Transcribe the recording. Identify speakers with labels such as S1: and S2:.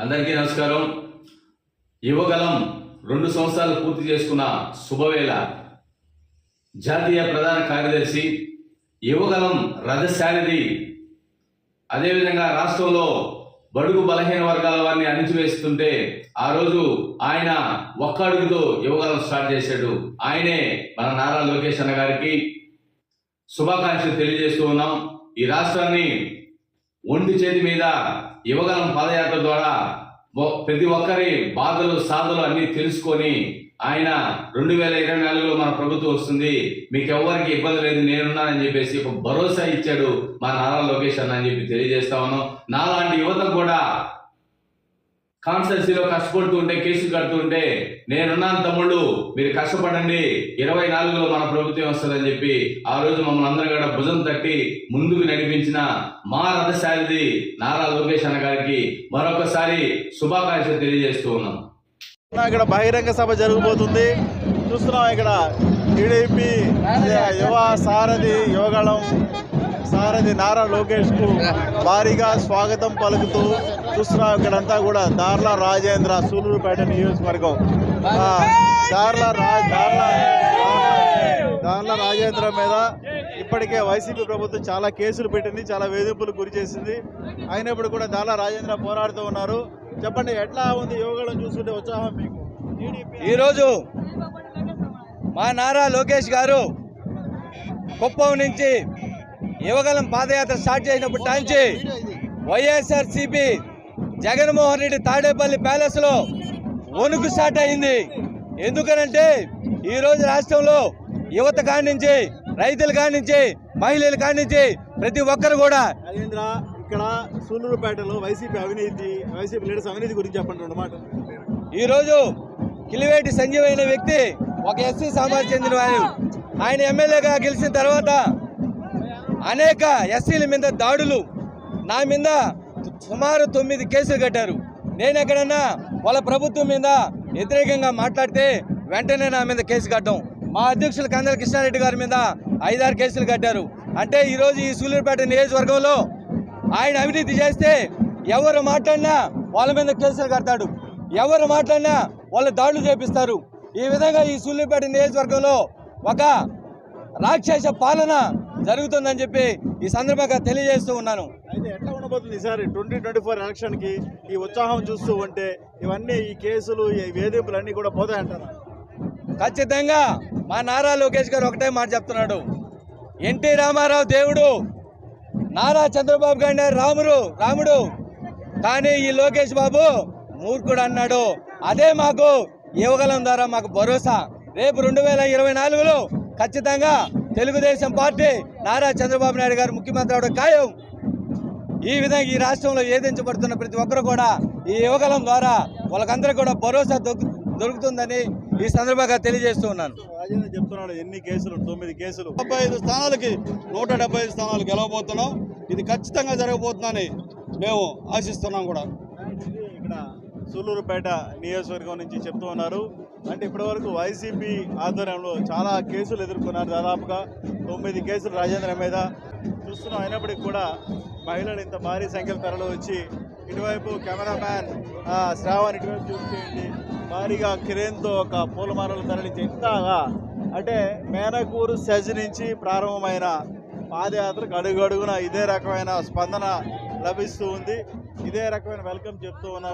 S1: అందరికీ నమస్కారం. యువగలం రెండు సంవత్సరాలు పూర్తి చేసుకున్న శుభవేళ. జాతీయ ప్రధాన కార్యదర్శి యువగలం రథశాలిది అదేవిధంగా రాష్ట్రంలో బడుగు బలహీన వర్గాల వారిని అణిచివేస్తుంటే ఆ రోజు ఆయన ఒక్క అడుగుతో యువగలం స్టార్ట్ చేశాడు. ఆయనే మన నారా లోకేష్ అన్న గారికి శుభాకాంక్షలు తెలియజేస్తూ ఉన్నాం. ఈ రాష్ట్రాన్ని ఒంటి చేతి మీద యువగలం పాదయాత్ర ద్వారా ప్రతి ఒక్కరి బాధలు సాధలు అన్ని తెలుసుకొని ఆయన రెండు వేల ఇరవై నాలుగులో మన ప్రభుత్వం వస్తుంది. మీకు ఎవరికి ఇబ్బంది లేదు నేనున్నానని చెప్పేసి ఒక భరోసా ఇచ్చాడు మా నారా లోకేష్ అన్న అని చెప్పి తెలియజేస్తా ఉన్నాం. నాలాంటి యువత కూడా కాన్స్టెన్సీలో కష్టపడుతూ ఉంటే కేసులు కడుతూ ఉంటే నేనున్నాను తమ్ముళ్ళు మీరు కష్టపడండి ఇరవై నాలుగులో మన ప్రభుత్వం వస్తుందని చెప్పి ఆ రోజు మమ్మల్ని అందరం కూడా భుజం తట్టి ముందుకు నడిపించిన మా రథశాలిది నారా లోకేష్ అన్న గారికి మరొకసారి శుభాకాంక్షలు తెలియజేస్తూ ఉన్నాం.
S2: ఇక్కడ బహిరంగ సభ జరగబోతుంది. చూస్తున్నాం ఇక్కడ టీడీపీ యువ సారథి యువగళం సారథి నారా లోకేష్కు భారీగా స్వాగతం పలుకుతూ చూస్తున్నాం ఇక్కడంతా కూడా దార్ల రాజేంద్ర సూలూరుపేట నియోజకవర్గం. దార్ల రా దార్ల దార్ల రాజేంద్ర మీద ఇప్పటికే వైసీపీ ప్రభుత్వం చాలా కేసులు పెట్టింది చాలా వేధింపులు గురి చేసింది. అయినప్పుడు కూడా దార్ల రాజేంద్ర పోరాడుతూ ఉన్నారు. చెప్పండి ఎట్లా ఉంది యువగళం చూస్తుంటే ఉత్సాహం మీకు?
S3: ఈరోజు మా నారా లోకేష్ గారు కుప్పం నుంచి యువగలం పాదయాత్ర స్టార్ట్ చేసినప్పటి నుంచి వైఎస్ఆర్ సిపి జగన్మోహన్ రెడ్డి తాడేపల్లి ప్యాలెస్లో వణుకు స్టార్ట్ అయింది. ఎందుకనంటే ఈరోజు రాష్ట్రంలో యువత కాడి నుంచి రైతుల కాడి నుంచి మహిళల కాడి నుంచి ప్రతి ఒక్కరు కూడా
S2: ఇక్కడ సూలూరుపేటలో వైసీపీ అవినీతి వైసీపీ లీడర్స్ అవినీతి గురించి చెప్పండి రెండు మాటలు.
S3: ఈరోజు కిలివేటి సంజీవ్ అయిన వ్యక్తి ఒక ఎస్సీ సమాజం చెందిన వారు ఆయన ఎమ్మెల్యేగా గెలిచిన తర్వాత అనేక ఎస్సీల మీద దాడులు. నా మీద సుమారు తొమ్మిది కేసులు కట్టారు. నేను ఎక్కడన్నా వాళ్ళ ప్రభుత్వం మీద వ్యతిరేకంగా మాట్లాడితే వెంటనే నా మీద కేసు కట్టడం. మా అధ్యక్షులు కందల కృష్ణారెడ్డి గారి మీద ఐదారు కేసులు కట్టారు. అంటే ఈరోజు ఈ సూళ్ళూరుపేట నియోజకవర్గంలో ఆయన అవినీతి చేస్తే ఎవరు మాట్లాడినా వాళ్ళ మీద కేసులు కడతాడు. ఎవరు మాట్లాడినా వాళ్ళ దాడులు చేపిస్తారు. ఈ విధంగా ఈ సూళ్ళూరుపేట నియోజకవర్గంలో ఒక రాక్షస పాలన జరుగుతుందని చెప్పి ఈ సందర్భంగా తెలియజేస్తూ ఉన్నాను.
S2: అయితే ఎట్లా ఉండబోతుంది ఈసారి ట్వంటీ ట్వంటీ ఫోర్ ఈ ఉత్సాహం చూస్తూ ఉంటే ఇవన్నీ ఈ కేసులు ఈ వేధింపులు అన్ని కూడా పోతాయంటారా?
S3: ఖచ్చితంగా మా నారా లోకేష్ గారు ఒకటే మాట చెప్తున్నాడు. ఎన్టీ రామారావు దేవుడు నారా చంద్రబాబు గారి రాముడు రాముడు. కానీ ఈ లోకేష్ బాబు మూర్ఖుడు అన్నాడు. అదే మాకు యువగలం ద్వారా మాకు భరోసా. రేపు రెండు వేల ఇరవై నాలుగులో ఖచ్చితంగా తెలుగుదేశం పార్టీ నారా చంద్రబాబు నాయుడు గారు ముఖ్యమంత్రి అవడం ఖాయం. ఈ విధంగా ఈ రాష్ట్రంలో ఏదించబడుతున్న ప్రతి ఒక్కరు కూడా ఈ యువగలం ద్వారా వాళ్ళకందరూ కూడా భరోసా దొరుకు దొరుకుతుందని ఈ సందర్భంగా తెలియజేస్తూ ఉన్నాను.
S2: రాజేంద్ర చెప్తున్నాడు ఎన్ని కేసులు తొమ్మిది కేసులు?
S4: డెబ్బై ఐదు స్థానాలకి నూట డెబ్బై ఐదు స్థానాలు గెలవబోతున్నాం. ఇది ఖచ్చితంగా జరగబోతుందని మేము ఆశిస్తున్నాం కూడా.
S2: ఇది ఇక్కడ సూలూరుపేట నియోజకవర్గం నుంచి చెప్తూ ఉన్నారు. అంటే ఇప్పటివరకు వైసీపీ ఆధ్వర్యంలో చాలా కేసులు ఎదుర్కొన్నారు. దాదాపుగా తొమ్మిది కేసులు రాజేంద్ర మీద చూస్తున్నాం. అయినప్పటికీ కూడా మహిళలు ఇంత భారీ సంఖ్యలో తరలి వచ్చి ఇటువైపు కెమెరామ్యాన్ ఆ, శ్రావణ్ ఇటువైపు చూసేయండి భారీగా కిరేన్తో ఒక పూలమాలలు తరలించి ఇంతగా అంటే మేనకూరు సజ్ నుంచి ప్రారంభమైన పాదయాత్రకు అడుగడుగున ఇదే రకమైన స్పందన లభిస్తూ ఉంది. ఇదే రకమైన వెల్కమ్ చెప్తూ ఉన్నారు.